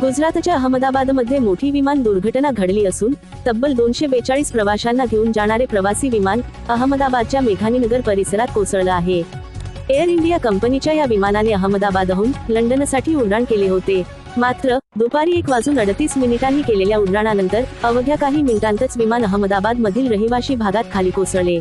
गुजरातच्या अहमदाबादमध्ये मोठी विमान दुर्घटना घडली असून तब्बल दोनशे बेचाळीस प्रवाशांना घेऊन जाणारे प्रवासी विमान अहमदाबादच्या मेघानीनगर परिसरात कोसळलं आहे. एअर इंडिया कंपनीच्या या विमानाने अहमदाबादहून लंडनसाठी उड्डाण केले होते. मात्र दुपारी एक वाजून अडतीस मिनिटांनी केलेल्या उड्डाणानंतर अवघ्या काही मिनिटांतच विमान अहमदाबाद मधील रहिवाशी भागात खाली कोसळले.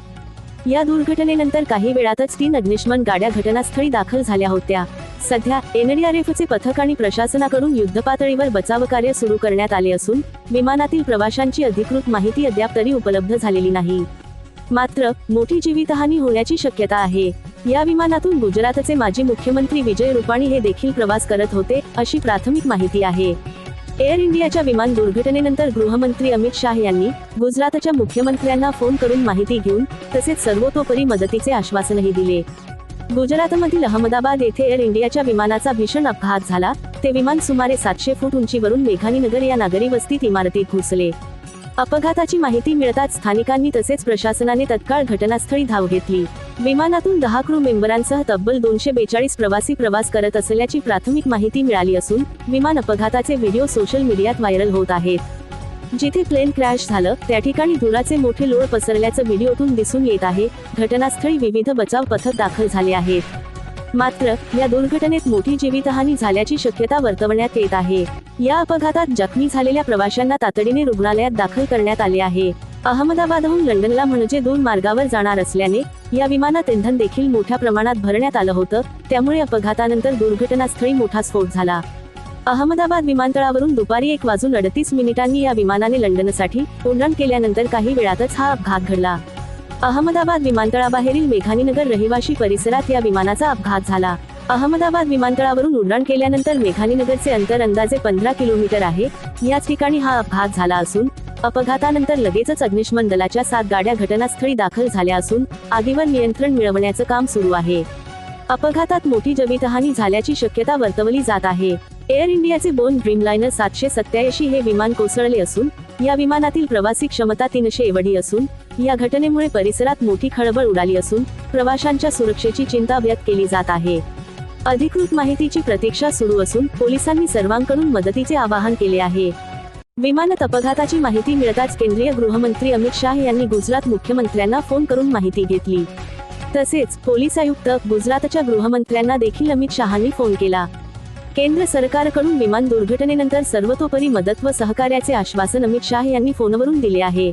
या दुर्घटनेनंतर काही वेळातच तीन अग्निशमन गाड्या घटनास्थळी दाखल झाल्या होत्या. सध्या एनडीआरएफचे पथक आणि प्रशासनाकडून युद्धपातळीवर बचाव कार्य सुरू करण्यात आले असून विमानातील प्रवाशांची अधिकृत माहिती अद्याप तरी उपलब्ध झालेली नाही. मात्र मोठी जीवितहानी होण्याची शक्यता आहे. या विमानातून गुजरातचे माजी मुख्यमंत्री विजय रुपाणी हे देखील प्रवास करत होते अशी प्राथमिक माहिती आहे. एअर इंडियाच्या विमान दुर्घटनेनंतर गृहमंत्री अमित शाह यांनी गुजरातच्या मुख्यमंत्र्यांना फोन करून माहिती घेऊन तसेच सर्वतोपरी मदतीचे आश्वासनही दिले. गुजरातमधील अहमदाबाद येथे एअर इंडियाच्या विमानाचा भीषण अपघात झाला. ते विमान सुमारे सातशे फूट उंचीवरून मेघानीनगर या नागरी वस्तीत इमारतीत घुसले. अपघाताची माहिती मिळताच स्थानिकांनी तसेच प्रशासनाने तत्काळ घटनास्थळी धाव घेतली. विमानातून दहा क्रू मेंबरांसह तब्बल दोनशे बेचाळीस प्रवासी प्रवास करत असल्याची प्राथमिक माहिती मिळाली असून विमान अपघाताचे व्हिडिओ सोशल मीडियात व्हायरल होत आहेत. जिथे प्लेन क्रॅश झालं त्या ठिकाणी धुराचे मोठे लोळ पसरल्याचं व्हिडिओतून दिसून येत आहे. घटनास्थळी विविध बचाव पथक दाखल झाले आहेत. मात्र या दुर्घटनेत मोठी जीवितहानी झाल्याची शक्यता वर्तवण्यात येत आहे. या अपघातात जखमी झालेल्या प्रवाशांना तातडीने रुग्णालयात दाखल करण्यात आले आहे. अहमदाबादहून लंडनला म्हणजे दोन मार्गावर जाणार असल्याने या विमानात इंधन देखील मोठ्या प्रमाणात भरण्यात आलं होतं. त्यामुळे अपघातानंतर दुर्घटनास्थळी मोठा स्फोट झाला. अहमदाबाद विमानतळावरून दुपारी एक वाजून अडतीस मिनिटांनी या विमानाने लंडनसाठी उड्डाण केल्यानंतर काही वेळातच हा अपघात घडला. अहमदाबाद विमानतळाबाहेरील मेघानीनगर रहिवाशी परिसरात या विमानाचा अपघात झाला. अहमदाबाद विमानतळावरून उड्डाण केल्यानंतर मेघानीनगरचे अंतर अंदाजे पंधरा किलोमीटर आहे. याच ठिकाणी हा अपघात झाला असून अपघातानंतर लगेचच अग्निशमन दलाच्या सात गाड्या घटनास्थळी दाखल झाल्या असून आगीवर नियंत्रण मिळवण्याचं काम सुरू आहे. अपघातात मोठी जीवितहानी झाल्याची शक्यता वर्तवली जात आहे. एअर इंडियाचे बोन ड्रीमलायनर सातशे सत्याऐंशी हे विमान कोसळले असून या विमानातील प्रवासी क्षमता तीनशे एवढी असून या घटनेमुळे परिसरात मोठी खळबळ उडाली असून प्रवाशांच्या सुरक्षेची चिंता व्यक्त केली जात आहे. अधिकृत माहितीची प्रतीक्षा सुरू असून पोलिसांनी सर्वांकडून मदतीचे आवाहन केले आहे. विमानात अपघाताची माहिती मिळताच केंद्रीय गृहमंत्री अमित शाह यांनी गुजरात मुख्यमंत्र्यांना फोन करून माहिती घेतली. तसेच पोलीस आयुक्त गुजरातच्या गृहमंत्र्यांना देखील अमित शहानी फोन केला. केंद्र सरकारकडून विमान दुर्घटनेनंतर सर्वतोपरी मदत व सहकार्याचे आश्वासन अमित शाह यांनी फोनवरून दिले आहे.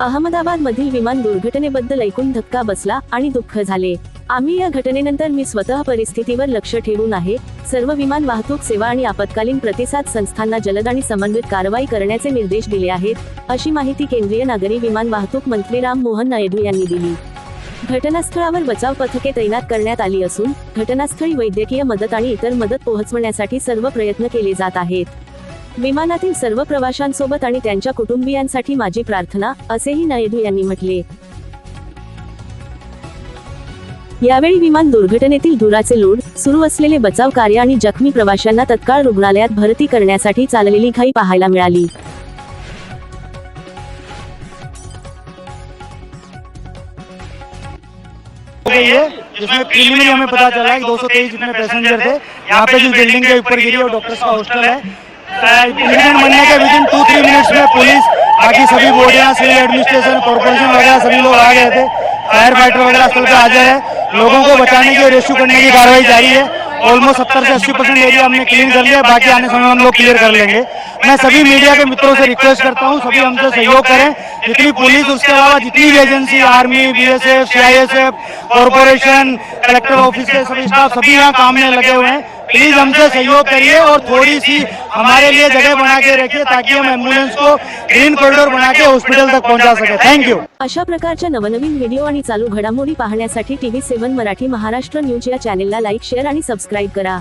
अहमदाबाद मधील विमान दुर्घटनेबद्दल ऐकून धक्का बसला आणि दुःख झाले. आम्ही या घटनेनंतर मी स्वतः परिस्थितीवर लक्ष ठेवून आहे. सर्व विमान वाहतूक सेवा आणि आपत्कालीन प्रतिसाद संस्थांना जलद आणि समन्वित कारवाई करण्याचे निर्देश दिले आहेत अशी माहिती केंद्रीय नागरी विमान वाहतूक मंत्री राम मोहन नायडू यांनी दिली. घटनास्थळावर बचाव पथके तैनात करण्यात आली असून घटनास्थळी वैद्यकीय मदत आणि इतर मदत पोहोचवण्यासाठी सर्व प्रयत्न केले जात आहेत. विमानातील सर्व प्रवाशांसोबत आणि त्यांच्या कुटुंबियांसाठी माझी प्रार्थना असेही नायडू यांनी म्हटले. यावेळी विमान दुर्घटनेतील धुराचे लोड सुरू असलेले बचाव कार्य आणि जखमी प्रवाशांना तत्काळ रुग्णालयात भरती करण्यासाठी चाललेली घाई पाहायला मिळाली. गई है जिसमें प्रीलिमिनरी हमें पता चला है कि 223 जितने पैसेंजर थे, यहाँ पे जिस बिल्डिंग के ऊपर गिरी वो डॉक्टर्स का हॉस्टल है इंसिडेंट बनने के within two three minutes में पुलिस बाकी सभी बोर्डियाँ सिविल एडमिनिस्ट्रेशन कॉर्पोरेशन वगैरह सभी लोग आ गए थे फायर फाइटर वगैरह स्थल पे हाजिर है। लोगों को बचाने की रेस्क्यू करने की कार्रवाई जारी है। ऑलमोस्ट सत्तर से अस्सी परसेंट एरिया हमने क्लीन कर लिया, बाकी आने समय हम लोग क्लियर कर लेंगे। मैं सभी मीडिया के मित्रों से रिक्वेस्ट करता हूँ, सभी हमसे सहयोग करें जितनी पुलिस उसके अलावा जितनी भी agency army BSF CISF corporation collector office के सभी स्टाफ सभी यहाँ काम में लगे हुए हैं। प्लीज हमसे सहयोग करिए और थोड़ी सी हमारे लिए जगह बना के रखिए ताकि हम एम्बुलेंस को ग्रीन कॉरिडोर बना के हॉस्पिटल तक पहुंचा सके। थैंक यू अशा प्रकारच्या नवनवीन व्हिडिओ आणि चालू घडामोडी पाहण्यासाठी TV seven Marathi Maharashtra news या चॅनेलला लाईक शेअर आणि सबस्क्राईब करा.